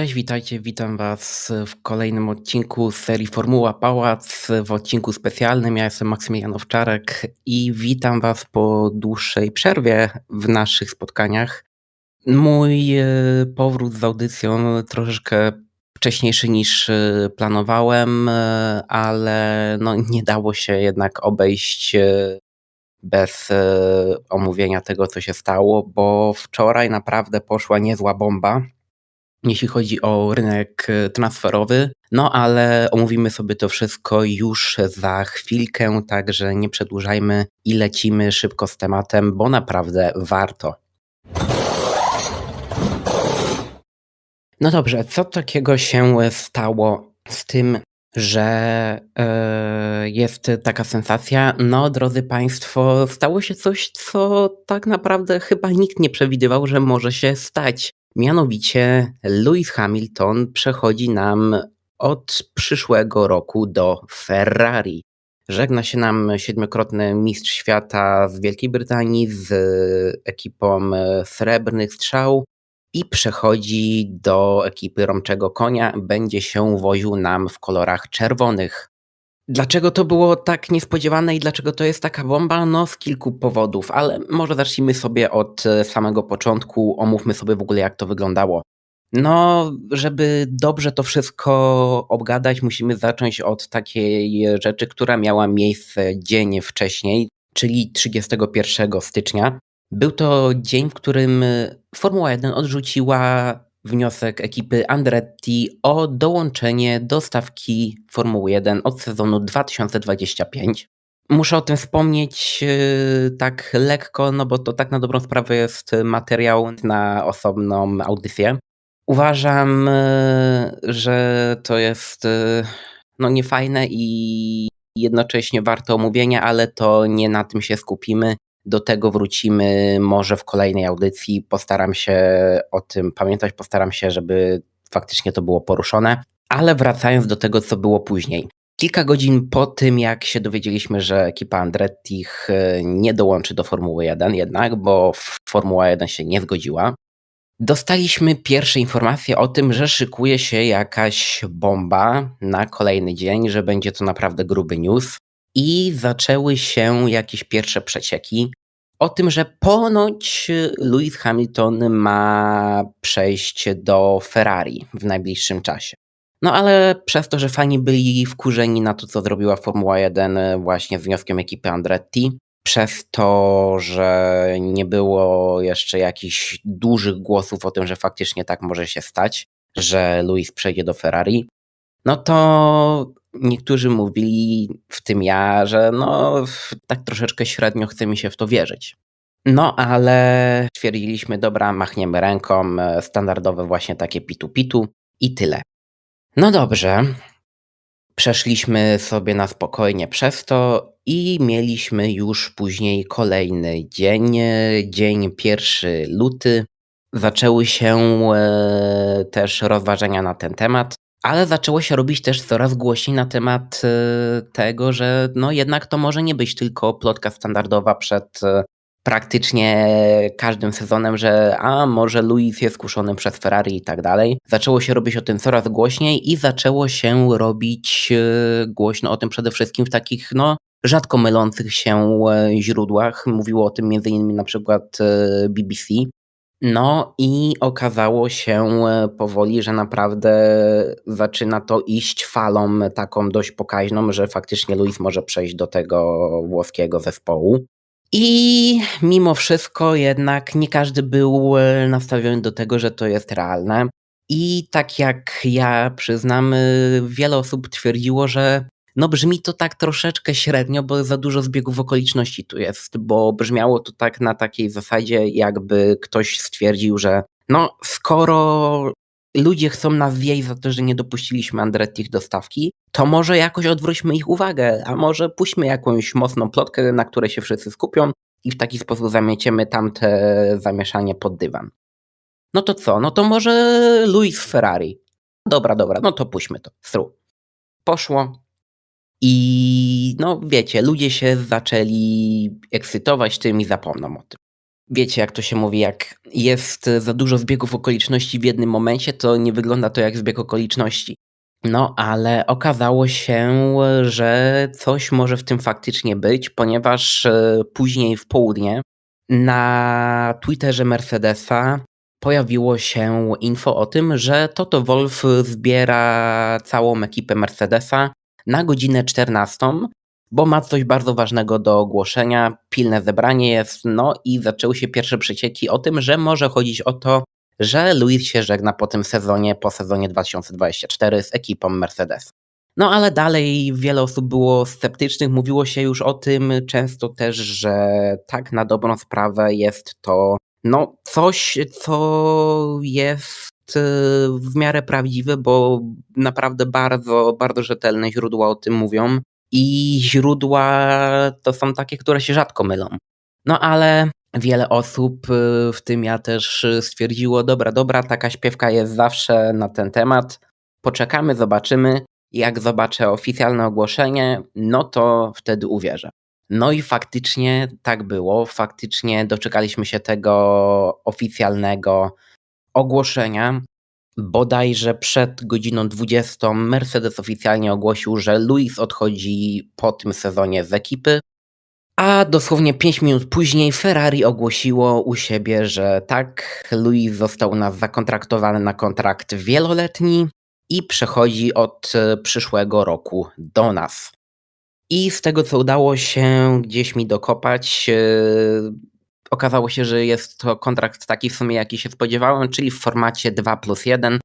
Cześć, witajcie, witam Was w kolejnym odcinku serii Formuła Pałac, w odcinku specjalnym. Ja jestem Maksymilian Owczarek i witam Was po dłuższej przerwie w naszych spotkaniach. Mój e, powrót z audycją troszeczkę wcześniejszy niż e, planowałem, e, ale no nie dało się jednak obejść bez omówienia tego, co się stało, bo wczoraj naprawdę poszła niezła bomba jeśli chodzi o rynek e, transferowy. No ale omówimy sobie to wszystko już za chwilkę, także nie przedłużajmy i lecimy szybko z tematem, bo naprawdę warto. No dobrze, co takiego się stało z tym, że e, jest taka sensacja? No, drodzy Państwo, stało się coś, co tak naprawdę chyba nikt nie przewidywał, że może się stać. Mianowicie Lewis Hamilton przechodzi nam od przyszłego roku do Ferrari. Żegna się nam siedmiokrotny mistrz świata z Wielkiej Brytanii z ekipą Srebrnych Strzał i przechodzi do ekipy Romczego Konia. Będzie się woził nam w kolorach czerwonych. Dlaczego to było tak niespodziewane i dlaczego to jest taka bomba? No, z kilku powodów, ale może zacznijmy sobie od e, samego początku, omówmy sobie w ogóle, jak to wyglądało. No, żeby dobrze to wszystko obgadać, musimy zacząć od takiej rzeczy, która miała miejsce dzień wcześniej, czyli 31 stycznia. Był to dzień, w którym Formuła 1 odrzuciła wniosek ekipy Andretti o dołączenie do stawki Formuły 1 od sezonu 2025. Muszę o tym wspomnieć yy, tak lekko, no bo to tak na dobrą sprawę jest materiał na osobną audycję. Uważam, yy, że to jest yy, no niefajne i jednocześnie warte omówienia, ale to nie na tym się skupimy. Do tego wrócimy może w kolejnej audycji. Postaram się o tym pamiętać, postaram się, żeby faktycznie to było poruszone. Ale wracając do tego, co było później. Kilka godzin po tym, jak się dowiedzieliśmy, że ekipa Andretti nie dołączy do Formuły 1 jednak, bo Formuła 1 się nie zgodziła, dostaliśmy pierwsze informacje o tym, że szykuje się jakaś bomba na kolejny dzień, że będzie to naprawdę gruby news i zaczęły się jakieś pierwsze przecieki o tym, że ponoć Lewis Hamilton ma przejść do Ferrari w najbliższym czasie. No ale przez to, że fani byli wkurzeni na to, co zrobiła Formuła 1 właśnie z wnioskiem ekipy Andretti, przez to, że nie było jeszcze jakichś dużych głosów o tym, że faktycznie tak może się stać, że Lewis przejdzie do Ferrari, no to niektórzy mówili, w tym ja, że no tak troszeczkę średnio chce mi się w to wierzyć. No ale stwierdziliśmy, dobra, machniemy ręką, e, standardowe właśnie takie pitu-pitu i tyle. No dobrze, przeszliśmy sobie na spokojnie przez to i mieliśmy już później kolejny dzień, dzień 1 luty. Zaczęły się e, też rozważania na ten temat. Ale zaczęło się robić też coraz głośniej na temat y, tego, że no jednak to może nie być tylko plotka standardowa przed y, praktycznie każdym sezonem, że a może Luis jest kuszony przez Ferrari i tak dalej. Zaczęło się robić o tym coraz głośniej i zaczęło się robić y, głośno o tym przede wszystkim w takich no rzadko mylących się źródłach. Mówiło o tym m.in. na przykład BBC, no i okazało się e, powoli, że naprawdę zaczyna to iść falą taką dość pokaźną, że faktycznie Luis może przejść do tego włoskiego zespołu. I mimo wszystko jednak nie każdy był e, nastawiony do tego, że to jest realne. I tak jak ja przyznam, e, wiele osób twierdziło, że no brzmi to tak troszeczkę średnio, bo za dużo zbiegów okoliczności tu jest, bo brzmiało to tak na takiej zasadzie, jakby ktoś stwierdził, że no skoro ludzie chcą nas wieść za to, że nie dopuściliśmy Andretti do stawki, to może jakoś odwróćmy ich uwagę, a może puśćmy jakąś mocną plotkę, na której się wszyscy skupią i w taki sposób zamieciemy tamte zamieszanie pod dywan. No to co? No to może Luis Ferrari. Dobra, dobra, no to puśćmy to. Through. Poszło, i no wiecie, ludzie się zaczęli ekscytować tym i zapomną o tym. wiecie jak to się mówi, jak jest za dużo zbiegów okoliczności w jednym momencie, to nie wygląda to jak zbieg okoliczności. No, ale okazało się, że coś może w tym faktycznie być, ponieważ e, później w południe na Twitterze Mercedesa pojawiło się info o tym, że Toto Wolff zbiera całą ekipę Mercedesa na godzinę 14, bo ma coś bardzo ważnego do ogłoszenia. Pilne zebranie jest, no i zaczęły się pierwsze przecieki o tym, że może chodzić o to, że Luis się żegna po tym sezonie, po sezonie 2024 z ekipą Mercedes. No ale dalej wiele osób było sceptycznych, mówiło się już o tym często też, że tak na dobrą sprawę jest to no coś, co jest y, w miarę prawdziwe, bo naprawdę bardzo, bardzo rzetelne źródła o tym mówią i źródła to są takie, które się rzadko mylą. No ale wiele osób, y, w tym ja też stwierdziło, dobra, dobra, taka śpiewka jest zawsze na ten temat, poczekamy, zobaczymy, jak zobaczę oficjalne ogłoszenie, no to wtedy uwierzę. No i faktycznie tak było. Faktycznie doczekaliśmy się tego oficjalnego ogłoszenia. Bodajże przed godziną 20 Mercedes oficjalnie ogłosił, że Luis odchodzi po tym sezonie z ekipy. A dosłownie 5 minut później Ferrari ogłosiło u siebie, że tak, Luis został u nas zakontraktowany na kontrakt wieloletni i przechodzi od przyszłego roku do nas. I z tego, co udało się gdzieś mi dokopać, e, okazało się, że jest to kontrakt taki w sumie, jaki się spodziewałem, czyli w formacie 2 plus 1.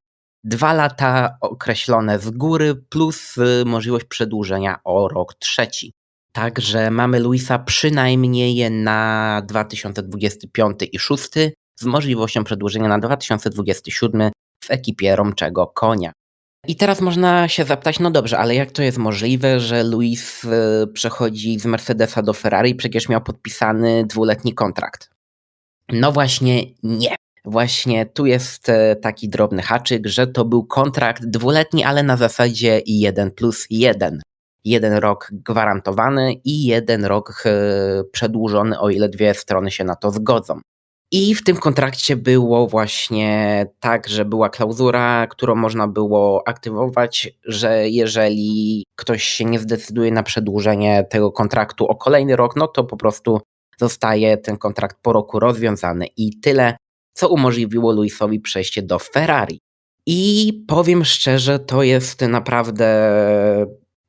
Dwa lata określone z góry, plus e, możliwość przedłużenia o rok trzeci. Także mamy Luisa przynajmniej na 2025 i 6 z możliwością przedłużenia na 2027 w ekipie Romczego Konia. I teraz można się zapytać, no dobrze, ale jak to jest możliwe, że Luis e, przechodzi z Mercedesa do Ferrari, przecież miał podpisany dwuletni kontrakt. No właśnie nie. Właśnie tu jest e, taki drobny haczyk, że to był kontrakt dwuletni, ale na zasadzie 1 plus 1. Jeden rok gwarantowany i jeden rok e, przedłużony, o ile dwie strony się na to zgodzą. I w tym kontrakcie było właśnie tak, że była klauzura, którą można było aktywować, że jeżeli ktoś się nie zdecyduje na przedłużenie tego kontraktu o kolejny rok, no to po prostu zostaje ten kontrakt po roku rozwiązany i tyle, co umożliwiło Luisowi przejście do Ferrari. I powiem szczerze, to jest naprawdę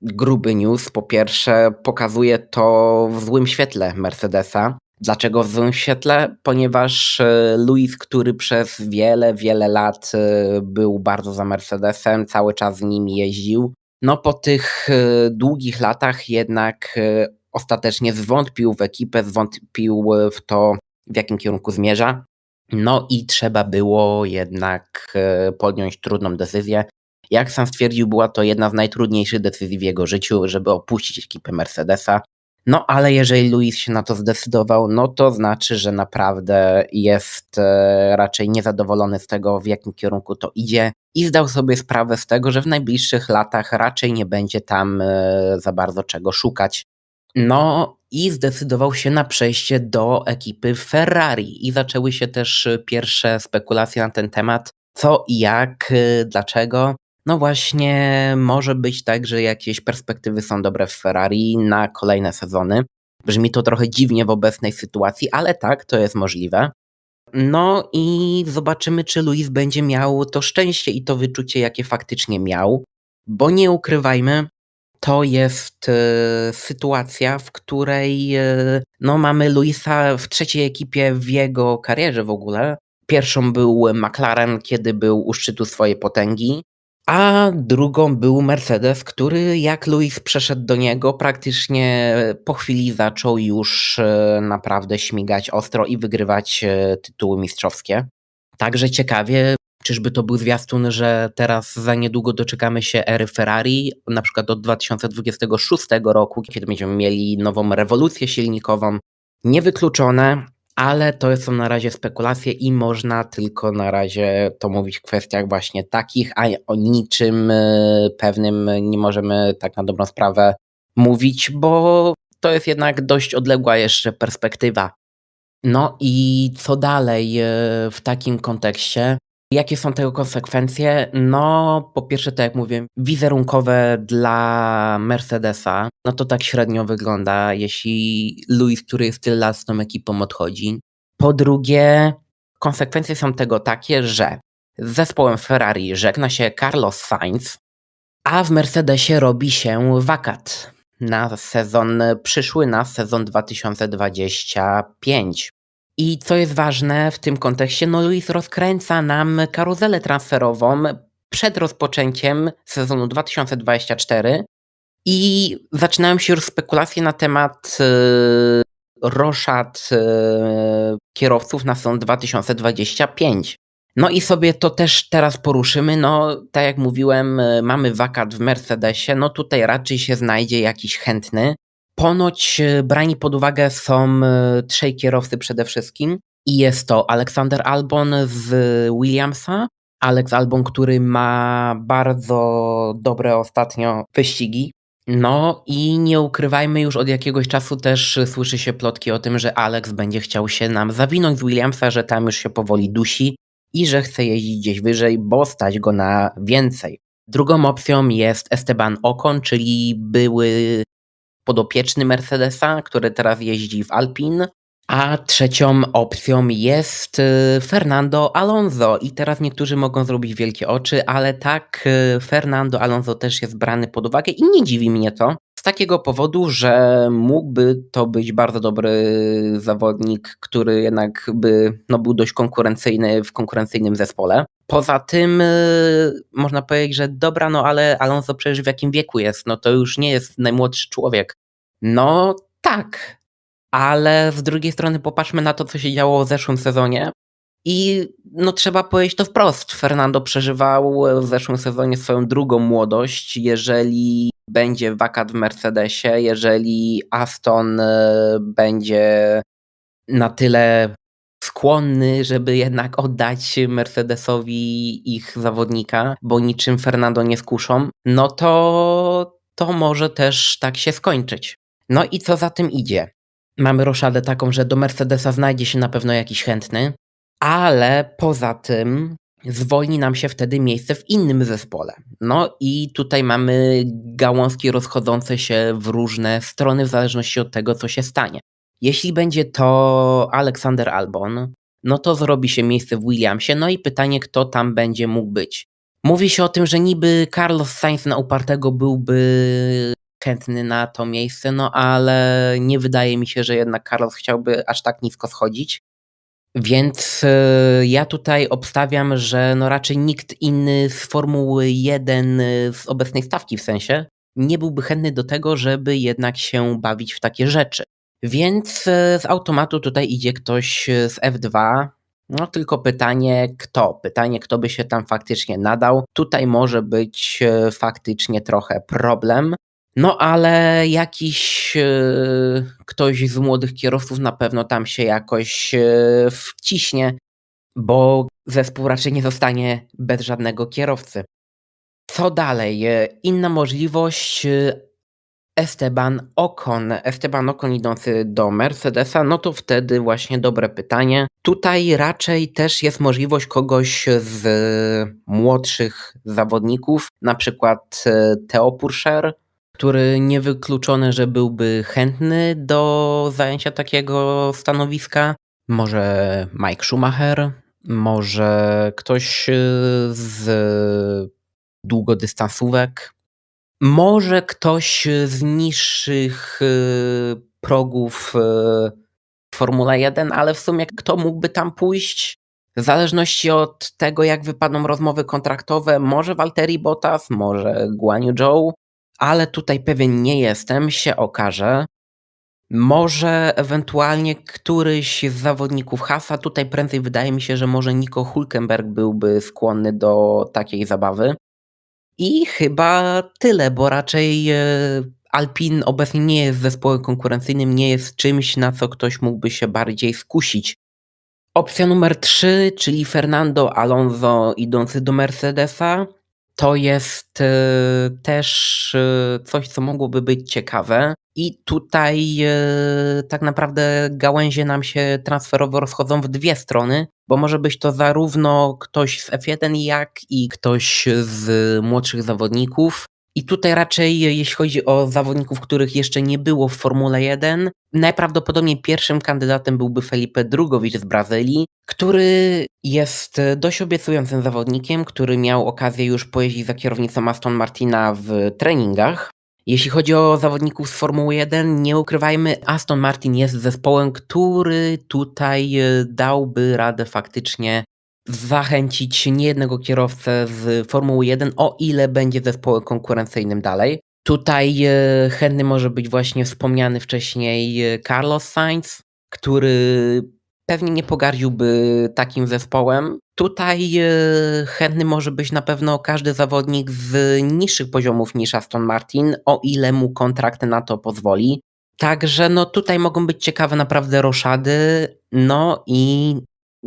gruby news. Po pierwsze, pokazuje to w złym świetle Mercedesa, Dlaczego w złym świetle? Ponieważ e, Luis, który przez wiele, wiele lat e, był bardzo za Mercedesem, cały czas z nim jeździł, no po tych e, długich latach jednak ostatecznie zwątpił w ekipę, zwątpił w to, w jakim kierunku zmierza. No i trzeba było jednak podjąć trudną decyzję. Jak sam stwierdził, była to jedna z najtrudniejszych decyzji w jego życiu, żeby opuścić ekipę Mercedesa. No ale jeżeli Luis się na to zdecydował, no to znaczy, że naprawdę jest e, raczej niezadowolony z tego, w jakim kierunku to idzie i zdał sobie sprawę z tego, że w najbliższych latach raczej nie będzie tam e, za bardzo czego szukać. No i zdecydował się na przejście do ekipy Ferrari i zaczęły się też pierwsze spekulacje na ten temat, co i jak, e, dlaczego. No właśnie, może być tak, że jakieś perspektywy są dobre w Ferrari na kolejne sezony. Brzmi to trochę dziwnie w obecnej sytuacji, ale tak, to jest możliwe. No i zobaczymy, czy Luis będzie miał to szczęście i to wyczucie, jakie faktycznie miał, bo nie ukrywajmy, to jest e, sytuacja, w której e, no, mamy Luisa w trzeciej ekipie w jego karierze w ogóle. Pierwszą był McLaren, kiedy był u szczytu swojej potęgi a drugą był Mercedes, który jak Luis przeszedł do niego, praktycznie po chwili zaczął już e, naprawdę śmigać ostro i wygrywać e, tytuły mistrzowskie. Także ciekawie, czyżby to był zwiastun, że teraz za niedługo doczekamy się ery Ferrari, na przykład od 2026 roku, kiedy będziemy mieli nową rewolucję silnikową. Niewykluczone, ale to są na razie spekulacje i można tylko na razie to mówić w kwestiach właśnie takich, a o niczym e, pewnym nie możemy tak na dobrą sprawę mówić, bo to jest jednak dość odległa jeszcze perspektywa. No i co dalej, e, w takim kontekście? Jakie są tego konsekwencje? No, po pierwsze, tak jak mówię, wizerunkowe dla Mercedesa, no to tak średnio wygląda, jeśli Lewis, który jest tyle lat z tą ekipą odchodzi. Po drugie, konsekwencje są tego takie, że z zespołem Ferrari żegna się Carlos Sainz, a w Mercedesie robi się wakat na sezon przyszły, na sezon 2025. I co jest ważne w tym kontekście, no Luis rozkręca nam karuzelę transferową przed rozpoczęciem sezonu 2024 i zaczynają się już spekulacje na temat yy, roszad yy, kierowców na sezon 2025. No i sobie to też teraz poruszymy. No, tak jak mówiłem, yy, mamy wakat w Mercedesie. No tutaj raczej się znajdzie jakiś chętny. Ponoć e, brani pod uwagę są e, trzej kierowcy przede wszystkim i jest to Alexander Albon z Williamsa, Alex Albon, który ma bardzo dobre ostatnio wyścigi. No i nie ukrywajmy, już od jakiegoś czasu też słyszy się plotki o tym, że Alex będzie chciał się nam zawinąć z Williamsa, że tam już się powoli dusi i że chce jeździć gdzieś wyżej, bo stać go na więcej. Drugą opcją jest Esteban Ocon, czyli były podopieczny Mercedesa, który teraz jeździ w Alpin. A trzecią opcją jest y, Fernando Alonso. I teraz niektórzy mogą zrobić wielkie oczy, ale tak, y, Fernando Alonso też jest brany pod uwagę i nie dziwi mnie to. Z takiego powodu, że mógłby to być bardzo dobry zawodnik, który jednak by no, był dość konkurencyjny w konkurencyjnym zespole. Poza tym y, można powiedzieć, że dobra, no ale Alonso przecież w jakim wieku jest? No to już nie jest najmłodszy człowiek. No tak, ale z drugiej strony popatrzmy na to, co się działo w zeszłym sezonie. I no trzeba powiedzieć to wprost. Fernando przeżywał w zeszłym sezonie swoją drugą młodość. Jeżeli będzie wakat w Mercedesie, jeżeli Aston y, będzie na tyle skłonny, żeby jednak oddać Mercedesowi ich zawodnika, bo niczym Fernando nie skuszą, no to to może też tak się skończyć. No i co za tym idzie? Mamy roszadę taką, że do Mercedesa znajdzie się na pewno jakiś chętny, ale poza tym zwolni nam się wtedy miejsce w innym zespole. No i tutaj mamy gałązki rozchodzące się w różne strony w zależności od tego, co się stanie. Jeśli będzie to Aleksander Albon, no to zrobi się miejsce w Williamsie, no i pytanie, kto tam będzie mógł być. Mówi się o tym, że niby Carlos Sainz na upartego byłby chętny na to miejsce, no ale nie wydaje mi się, że jednak Carlos chciałby aż tak nisko schodzić. Więc e, ja tutaj obstawiam, że no raczej nikt inny z Formuły 1 e, z obecnej stawki w sensie nie byłby chętny do tego, żeby jednak się bawić w takie rzeczy. Więc e, z automatu tutaj idzie ktoś z F2. No tylko pytanie kto? Pytanie kto by się tam faktycznie nadał. Tutaj może być faktycznie trochę problem. No ale jakiś ktoś z młodych kierowców na pewno tam się jakoś wciśnie, bo zespół raczej nie zostanie bez żadnego kierowcy. Co dalej? Inna możliwość Esteban Ocon. Esteban Ocon idący do Mercedesa, no to wtedy właśnie dobre pytanie. Tutaj raczej też jest możliwość kogoś z młodszych zawodników, na przykład Theo Purcher, który niewykluczone, że byłby chętny do zajęcia takiego stanowiska. Może Mike Schumacher, może ktoś y, z długodystansówek, może ktoś z niższych y, progów y, Formuła 1, ale w sumie kto mógłby tam pójść? W zależności od tego, jak wypadną rozmowy kontraktowe, może Valtteri Bottas, może Guan Yu Zhou, ale tutaj pewien nie jestem, się okaże. Może ewentualnie któryś z zawodników Hasa, tutaj prędzej wydaje mi się, że może Nico Hulkenberg byłby skłonny do takiej zabawy. I chyba tyle, bo raczej e, Alpin obecnie nie jest zespołem konkurencyjnym, nie jest czymś, na co ktoś mógłby się bardziej skusić. Opcja numer 3, czyli Fernando Alonso idący do Mercedesa, to jest, e, też, e, coś, co mogłoby być ciekawe i tutaj, e, tak naprawdę gałęzie nam się transferowo rozchodzą w dwie strony, bo może być to zarówno ktoś z F1, jak i ktoś z młodszych zawodników. I tutaj raczej, jeśli chodzi o zawodników, których jeszcze nie było w Formule 1, najprawdopodobniej pierwszym kandydatem byłby Felipe Drugowicz z Brazylii, który jest dość obiecującym zawodnikiem, który miał okazję już pojeździć za kierownicą Aston Martina w treningach. Jeśli chodzi o zawodników z Formuły 1, nie ukrywajmy, Aston Martin jest zespołem, który tutaj e, dałby radę faktycznie zachęcić niejednego kierowcę z Formuły 1, o ile będzie zespołem konkurencyjnym dalej. Tutaj e, chętny może być właśnie wspomniany wcześniej e, Carlos Sainz, który pewnie nie pogardziłby takim zespołem. Tutaj e, chętny może być na pewno każdy zawodnik z niższych poziomów niż Aston Martin, o ile mu kontrakt na to pozwoli. Także no tutaj mogą być ciekawe naprawdę roszady. No i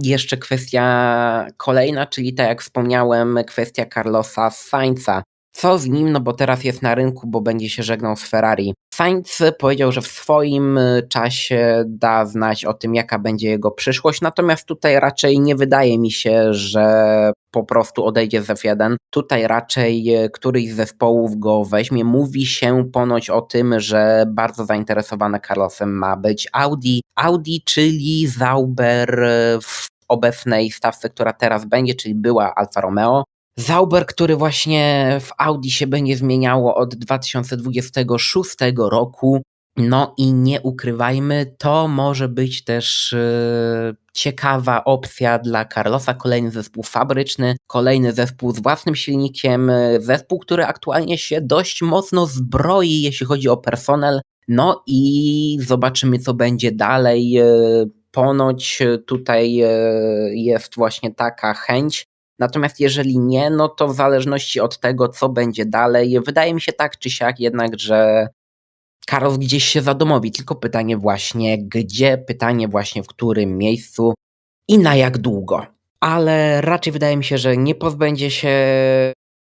jeszcze kwestia kolejna, czyli tak jak wspomniałem, kwestia Carlosa Sainza. Co z nim? No bo teraz jest na rynku, bo będzie się żegnał z Ferrari. Sainz powiedział, że w swoim y, czasie da znać o tym, jaka będzie jego przyszłość, natomiast tutaj raczej nie wydaje mi się, że po prostu odejdzie z F1. Tutaj raczej y, któryś z zespołów go weźmie. Mówi się ponoć o tym, że bardzo zainteresowane Carlosem ma być Audi. Audi, czyli Zauber y, w obecnej stawce, która teraz będzie, czyli była Alfa Romeo. Zauber, który właśnie w Audi się będzie zmieniało od 2026 roku. No i nie ukrywajmy, to może być też yy, ciekawa opcja dla Carlosa. Kolejny zespół fabryczny, kolejny zespół z własnym silnikiem, e, zespół, który aktualnie się dość mocno zbroi, jeśli chodzi o personel. No i zobaczymy, co będzie dalej. Yy, ponoć tutaj jest właśnie taka chęć, Natomiast jeżeli nie, no to w zależności od tego, co będzie dalej, wydaje mi się tak czy siak jednak, że Karol gdzieś się zadomowi. Tylko pytanie właśnie gdzie, pytanie właśnie w którym miejscu i na jak długo. Ale raczej wydaje mi się, że nie pozbędzie się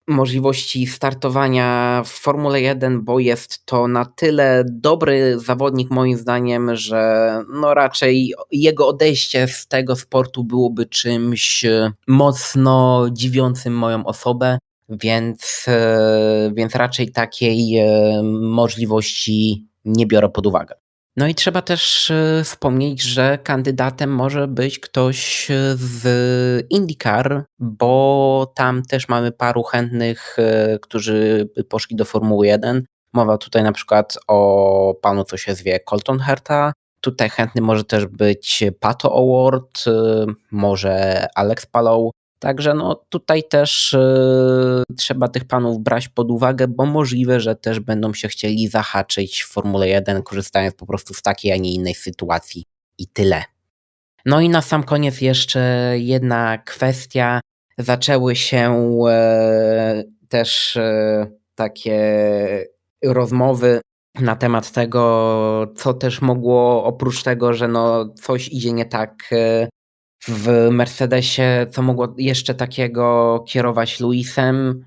możliwości startowania w Formule 1, bo jest to na tyle dobry zawodnik moim zdaniem, że no raczej jego odejście z tego sportu byłoby czymś mocno dziwiącym moją osobę, więc, e, więc raczej takiej e, możliwości nie biorę pod uwagę. No i trzeba też e, wspomnieć, że kandydatem może być ktoś z IndyCar, bo tam też mamy paru chętnych, którzy poszli do Formuły 1. Mowa tutaj na przykład o panu, co się zwie Colton Herta. Tutaj chętny może też być Pato Award, może Alex Palou. Także no tutaj też yy, trzeba tych panów brać pod uwagę, bo możliwe, że też będą się chcieli zahaczyć w Formule 1, korzystając po prostu z takiej, a nie innej sytuacji i tyle. No i na sam koniec jeszcze jedna kwestia. Zaczęły się e, też e, takie rozmowy na temat tego, co też mogło, oprócz tego, że no coś idzie nie tak e, w Mercedesie, co mogło jeszcze takiego kierować Luisem.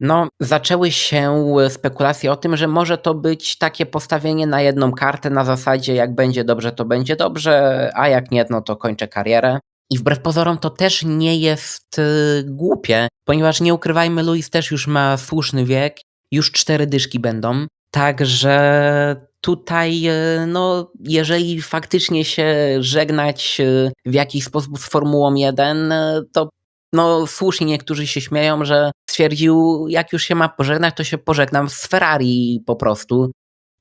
No, zaczęły się spekulacje o tym, że może to być takie postawienie na jedną kartę na zasadzie jak będzie dobrze, to będzie dobrze, a jak nie, no to kończę karierę. I wbrew pozorom to też nie jest y, głupie, ponieważ nie ukrywajmy, Luis też już ma słuszny wiek, już cztery dyszki będą, także tutaj, e, no, jeżeli faktycznie się żegnać e, w jakiś sposób z Formułą 1, e, to no, słusznie niektórzy się śmieją, że stwierdził, jak już się ma pożegnać, to się pożegnam z Ferrari po prostu.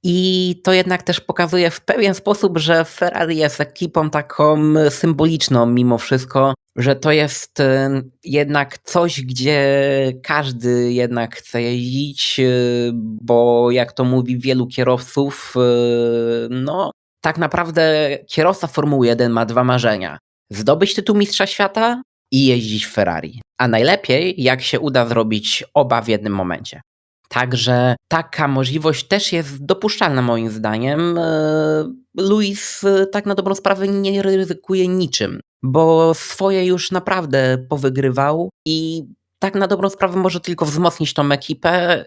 I to jednak też pokazuje w pewien sposób, że Ferrari jest ekipą taką symboliczną mimo wszystko, że to jest jednak coś, gdzie każdy jednak chce jeździć, y, bo jak to mówi wielu kierowców, y, no tak naprawdę kierowca Formuły 1 ma dwa marzenia. Zdobyć tytuł Mistrza Świata i jeździć w Ferrari. A najlepiej, jak się uda zrobić oba w jednym momencie. Także taka możliwość też jest dopuszczalna moim zdaniem. E, Luis e, tak na dobrą sprawę nie ryzykuje niczym, bo swoje już naprawdę powygrywał i tak na dobrą sprawę może tylko wzmocnić tą ekipę,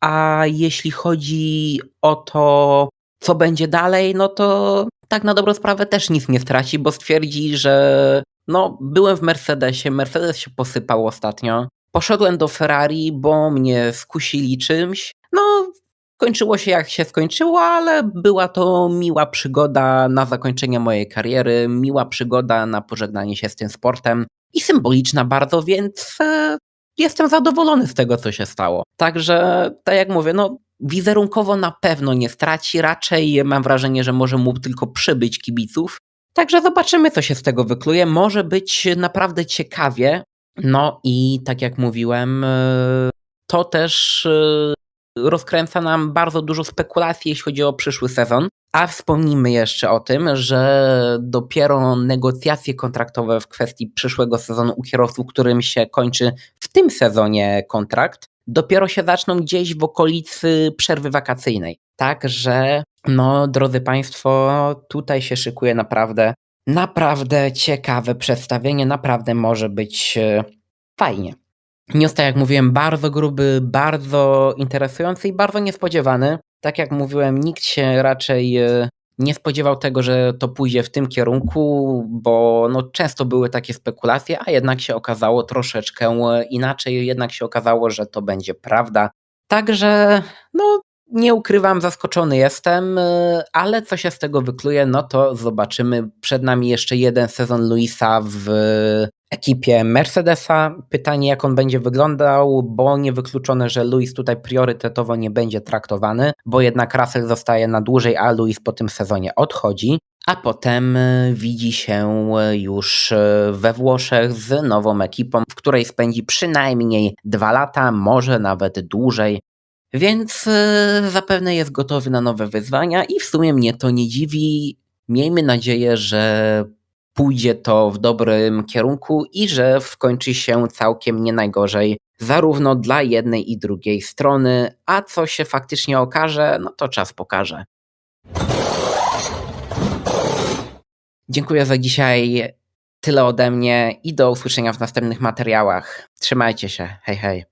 a jeśli chodzi o to, co będzie dalej, no to tak na dobrą sprawę też nic nie straci, bo stwierdzi, że no, byłem w Mercedesie, Mercedes się posypał ostatnio. Poszedłem do Ferrari, bo mnie skusili czymś. No, kończyło się jak się skończyło, ale była to miła przygoda na zakończenie mojej kariery, miła przygoda na pożegnanie się z tym sportem i symboliczna bardzo, więc e, jestem zadowolony z tego, co się stało. Także, tak jak mówię, no wizerunkowo na pewno nie straci, raczej mam wrażenie, że może mu tylko przybyć kibiców. Także zobaczymy, co się z tego wykluje. Może być naprawdę ciekawie. No i tak jak mówiłem, e, to też e, rozkręca nam bardzo dużo spekulacji, jeśli chodzi o przyszły sezon. A wspomnijmy jeszcze o tym, że dopiero negocjacje kontraktowe w kwestii przyszłego sezonu u kierowców, którym się kończy w tym sezonie kontrakt, dopiero się zaczną gdzieś w okolicy przerwy wakacyjnej. Także, no, drodzy Państwo, tutaj się szykuje naprawdę, naprawdę ciekawe przedstawienie, naprawdę może być e, fajnie. News, tak jak mówiłem, bardzo gruby, bardzo interesujący i bardzo niespodziewany. Tak jak mówiłem, nikt się raczej e, nie spodziewał tego, że to pójdzie w tym kierunku, bo no, często były takie spekulacje, a jednak się okazało troszeczkę inaczej, jednak się okazało, że to będzie prawda. Także, no, nie ukrywam, zaskoczony jestem, e, ale co się z tego wykluje, no to zobaczymy. Przed nami jeszcze jeden sezon Luisa w ekipie Mercedesa. Pytanie, jak on będzie wyglądał, bo niewykluczone, że Luis tutaj priorytetowo nie będzie traktowany, bo jednak Russell zostaje na dłużej, a Luis po tym sezonie odchodzi. A potem e, widzi się e, już we Włoszech z nową ekipą, w której spędzi przynajmniej dwa lata, może nawet dłużej. Więc e, zapewne jest gotowy na nowe wyzwania i w sumie mnie to nie dziwi. Miejmy nadzieję, że pójdzie to w dobrym kierunku i że skończy się całkiem nie najgorzej, zarówno dla jednej i drugiej strony, a co się faktycznie okaże, no to czas pokaże. Dziękuję za dzisiaj. Tyle ode mnie i do usłyszenia w następnych materiałach. Trzymajcie się. Hej, hej.